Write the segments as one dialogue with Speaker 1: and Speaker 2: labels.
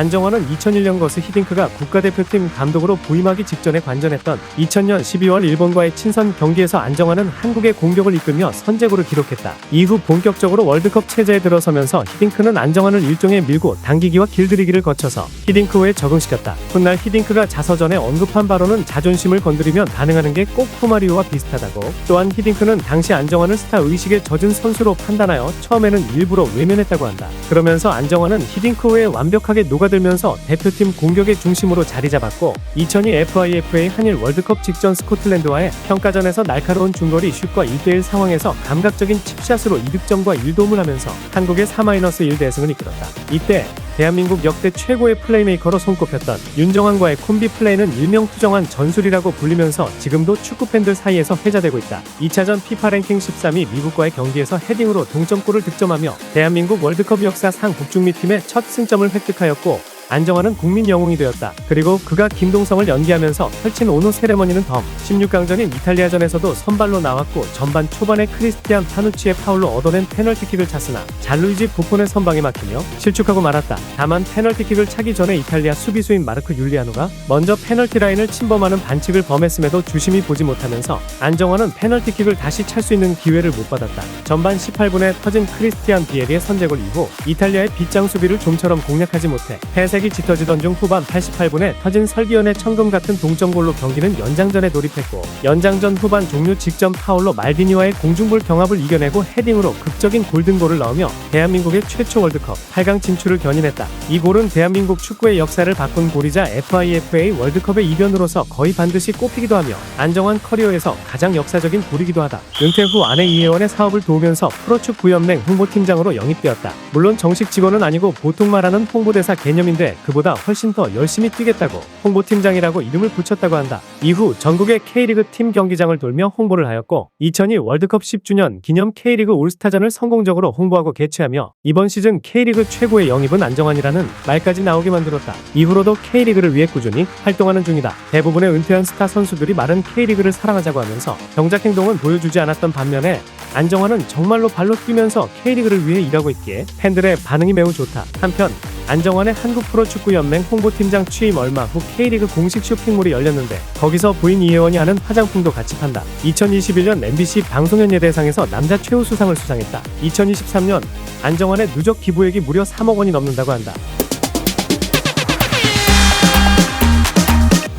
Speaker 1: 안정환은 2001년 거스 히딩크가 국가대표팀 감독으로 부임하기 직전에 관전했던 2000년 12월 일본과의 친선 경기에서 안정환은 한국의 공격을 이끌며 선제골을 기록했다. 이후 본격적으로 월드컵 체제에 들어서면서 히딩크는 안정환을 일종의 밀고 당기기와 길들이기를 거쳐서 히딩크호에 적응시켰다. 훗날 히딩크가 자서전에 언급한 바로는 자존심을 건드리면 반응하는 게꼭 후마리오와 비슷하다고. 또한 히딩크는 당시 안정환을 스타 의식에 젖은 선수로 판단하여 처음에는 일부러 외면했다고 한다. 그러면서 안정환은 히딩크호에 완벽하게 녹아 들면서 대표팀 공격의 중심으로 자리 잡았고 2002 FIFA 한일 월드컵 직전 스코틀랜드와의 평가전에서 날카로운 중거리 슛과 1대1 상황에서 감각적인 칩샷으로 2득점과 1도움을 하면서 한국의 4-1 대승을 이끌었다. 이때 대한민국 역대 최고의 플레이메이커로 손꼽혔던 윤정환과의 콤비 플레이는 일명 투정한 전술이라고 불리면서 지금도 축구 팬들 사이에서 회자되고 있다. 2차전 피파 랭킹 13위 미국과의 경기에서 헤딩으로 동점골을 득점하며 대한민국 월드컵 역사상 북중미 팀의 첫 승점을 획득하였고 안정환은 국민 영웅이 되었다. 그리고 그가 김동성을 연기하면서 펼친 오노 세레머니는 덤. 16강전인 이탈리아전에서도 선발로 나왔고 전반 초반에 크리스티안 파누치의 파울로 얻어낸 페널티킥을 찼으나 잘루이지 부폰의 선방에 막히며 실축하고 말았다. 다만 페널티킥을 차기 전에 이탈리아 수비수인 마르크 율리아노가 먼저 페널티 라인을 침범하는 반칙을 범했음에도 주심이 보지 못하면서 안정환은 페널티킥을 다시 찰 수 있는 기회를 못 받았다. 전반 18분에 터진 크리스티안 비에리의 선제골 이후 이탈리아의 빗장 수비를 좀처럼 공략하지 못해 패색 이 짙어지던 중 후반 88분에 터진 설기현의 청금 같은 동점골로 경기는 연장전에 돌입했고 연장전 후반 종료 직전 파울로 말디니와의 공중볼 경합을 이겨내고 헤딩으로 극적인 골든골을 넣으며 대한민국의 최초 월드컵 8강 진출을 견인했다. 이 골은 대한민국 축구의 역사를 바꾼 골이자 FIFA 월드컵의 이변으로서 거의 반드시 꼽히기도 하며 안정환 커리어에서 가장 역사적인 골이기도 하다. 은퇴 후 아내 이혜원의 사업을 도우면서 프로축구연맹 홍보팀장으로 영입되었다. 물론 정식 직원은 아니고 보통 말하는 홍보대사 개념인데 그보다 훨씬 더 열심히 뛰겠다고 홍보팀장이라고 이름을 붙였다고 한다. 이후 전국의 K리그 팀 경기장을 돌며 홍보를 하였고 2002 월드컵 10주년 기념 K리그 올스타전을 성공적으로 홍보하고 개최하며 이번 시즌 K리그 최고의 영입은 안정환이라는 말까지 나오게 만들었다. 이후로도 K리그를 위해 꾸준히 활동하는 중이다. 대부분의 은퇴한 스타 선수들이 말은 K리그를 사랑하자고 하면서 정작 행동은 보여주지 않았던 반면에 안정환은 정말로 발로 뛰면서 K리그를 위해 일하고 있기에 팬들의 반응이 매우 좋다. 한편 안정환의 한국 프로축구연맹 홍보팀장 취임 얼마 후 K리그 공식 쇼핑몰이 열렸는데 거기서 부인 이혜원이 하는 화장품도 같이 판다. 2021년 MBC 방송연예 대상에서 남자 최우 수상을 수상했다. 2023년 안정환의 누적 기부액이 무려 3억 원이 넘는다고 한다.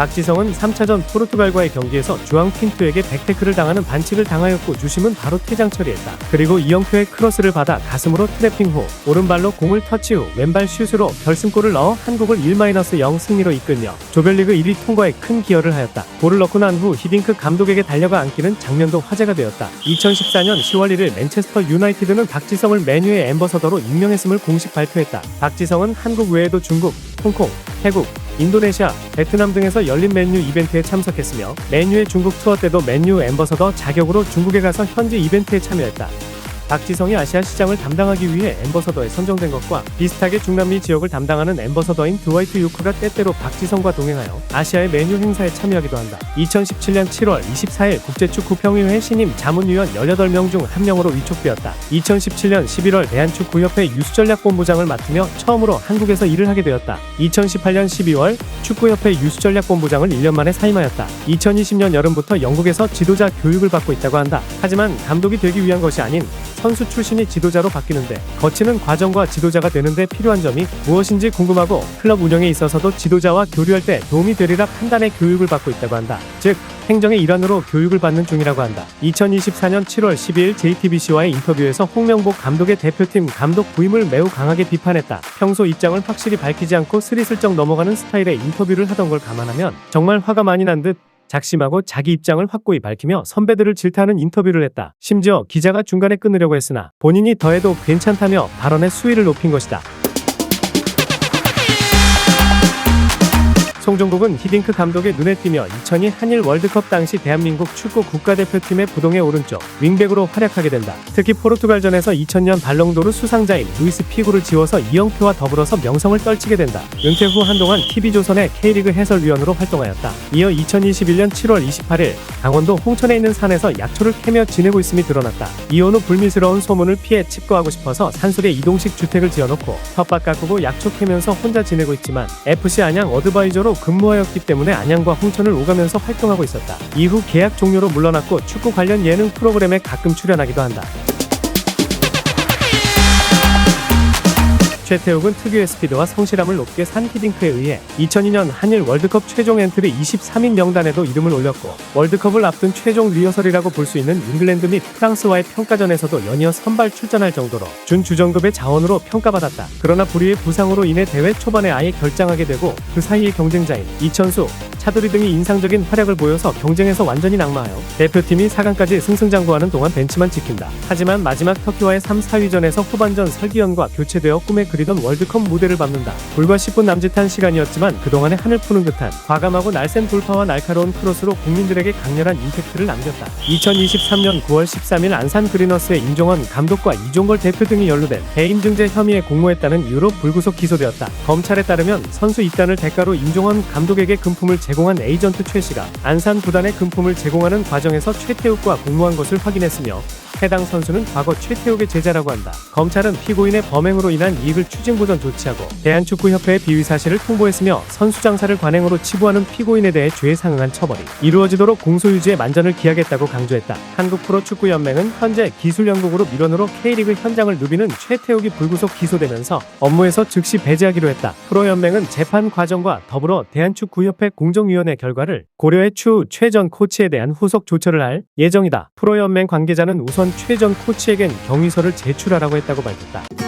Speaker 1: 박지성은 3차전 포르투갈과의 경기에서 주앙 핀투에게 백태클을 당하는 반칙을 당하였고 주심은 바로 퇴장 처리했다. 그리고 이영표의 크로스를 받아 가슴으로 트래핑 후 오른발로 공을 터치 후 왼발 슛으로 결승골을 넣어 한국을 1-0 승리로 이끌며 조별리그 1위 통과에 큰 기여를 하였다. 골을 넣고 난 후 히딩크 감독에게 달려가 안기는 장면도 화제가 되었다. 2014년 10월 1일 맨체스터 유나이티드는 박지성을 메뉴의 엠버서더로 임명했음을 공식 발표했다. 박지성은 한국 외에도 중국, 홍콩, 태국, 인도네시아, 베트남 등에서 열린 맨유 이벤트에 참석했으며 맨유의 중국 투어 때도 맨유 엠버서더 자격으로 중국에 가서 현지 이벤트에 참여했다. 박지성이 아시아 시장을 담당하기 위해 엠버서더에 선정된 것과 비슷하게 중남미 지역을 담당하는 엠버서더인 드와이트 유크가 때때로 박지성과 동행하여 아시아의 메뉴 행사에 참여하기도 한다. 2017년 7월 24일 국제축구평의회 신임 자문위원 18명 중한 명으로 위촉되었다. 2017년 11월 대한축구협회 유수전략본부장을 맡으며 처음으로 한국에서 일을 하게 되었다. 2018년 12월 축구협회 유수전략본부장을 1년 만에 사임하였다. 2020년 여름부터 영국에서 지도자 교육을 받고 있다고 한다. 하지만 감독이 되기 위한 것이 아닌 선수 출신이 지도자로 바뀌는데 거치는 과정과 지도자가 되는데 필요한 점이 무엇인지 궁금하고 클럽 운영에 있어서도 지도자와 교류할 때 도움이 되리라 판단의 교육을 받고 있다고 한다. 즉 행정의 일환으로 교육을 받는 중이라고 한다. 2024년 7월 12일 JTBC와의 인터뷰에서 홍명복 감독의 대표팀 감독 부임을 매우 강하게 비판했다. 평소 입장을 확실히 밝히지 않고 스리슬쩍 넘어가는 스타일의 인터뷰를 하던 걸 감안하면 정말 화가 많이 난 듯 작심하고 자기 입장을 확고히 밝히며 선배들을 질타하는 인터뷰를 했다. 심지어 기자가 중간에 끊으려고 했으나 본인이 더해도 괜찮다며 발언의 수위를 높인 것이다. 송종국은 히딩크 감독의 눈에 띄며 2002 한일 월드컵 당시 대한민국 축구 국가대표팀의 부동의 오른쪽 윙백으로 활약하게 된다. 특히 포르투갈전에서 2000년 발롱도르 수상자인 루이스 피구를 지워서 이영표와 더불어서 명성을 떨치게 된다. 은퇴 후 한동안 TV조선의 K리그 해설위원으로 활동하였다. 이어 2021년 7월 28일 강원도 홍천에 있는 산에서 약초를 캐며 지내고 있음이 드러났다. 이혼 후 불미스러운 소문을 피해 칩거하고 싶어서 산술에 이동식 주택을 지어놓고 텃밭 가꾸고 약초 캐면서 혼자 지내고 있지만 FC 안양 어드바이저로 근무하였기 때문에 안양과 홍천을 오가면서 활동하고 있었다. 이후 계약 종료로 물러났고 축구 관련 예능 프로그램에 가끔 출연하기도 한다. 최태욱은 특유의 스피드와 성실함을 높게 산 히딩크에 의해 2002년 한일 월드컵 최종 엔트리 23인 명단에도 이름을 올렸고 월드컵을 앞둔 최종 리허설이라고 볼 수 있는 잉글랜드 및 프랑스와의 평가전에서도 연이어 선발 출전할 정도로 준주전급의 자원으로 평가받았다. 그러나 불의의 부상으로 인해 대회 초반에 아예 결장하게 되고 그 사이의 경쟁자인 이천수, 차두리 등이 인상적인 활약을 보여서 경쟁에서 완전히 낙마하여 대표팀이 4강까지 승승장구하는 동안 벤치만 지킨다. 하지만 마지막 터키와의 3, 4위전에서 후반전 설기현과 교체되어 꿈에 그 리던 월드컵 무대를 밟는다. 불과 10분 남짓한 시간이었지만 그동안의 하늘 푸는 듯한 과감하고 날쌘 돌파와 날카로운 크로스로 국민들에게 강렬한 임팩트를 남겼다. 2023년 9월 13일 안산 그리너스의 임종원 감독과 이종걸 대표 등이 연루된 해임증제 혐의에 공모했다는 이유로 불구속 기소되었다. 검찰에 따르면 선수 입단을 대가로 임종원 감독에게 금품을 제공한 에이전트 최 씨가 안산 구단에 금품을 제공하는 과정에서 최태욱과 공모한 것을 확인했으며 해당 선수는 과거 최태욱의 제자라고 한다. 검찰은 피고인의 범행으로 인한 이익을 추징보전 조치하고 대한축구협회에 비위 사실을 통보했으며 선수 장사를 관행으로 치부하는 피고인에 대해 죄에 상응한 처벌이 이루어지도록 공소유지에 만전을 기하겠다고 강조했다. 한국 프로축구연맹은 현재 기술연구그룹 일원으로 K리그 현장을 누비는 최태욱이 불구속 기소되면서 업무에서 즉시 배제하기로 했다. 프로연맹은 재판 과정과 더불어 대한축구협회 공정위원회 결과를 고려해 추후 최전 코치에 대한 후속 조처를 할 예정이다. 프로연맹 관계자는 우선 최전 코치에겐 경위서를 제출하라고 했다고 밝혔다.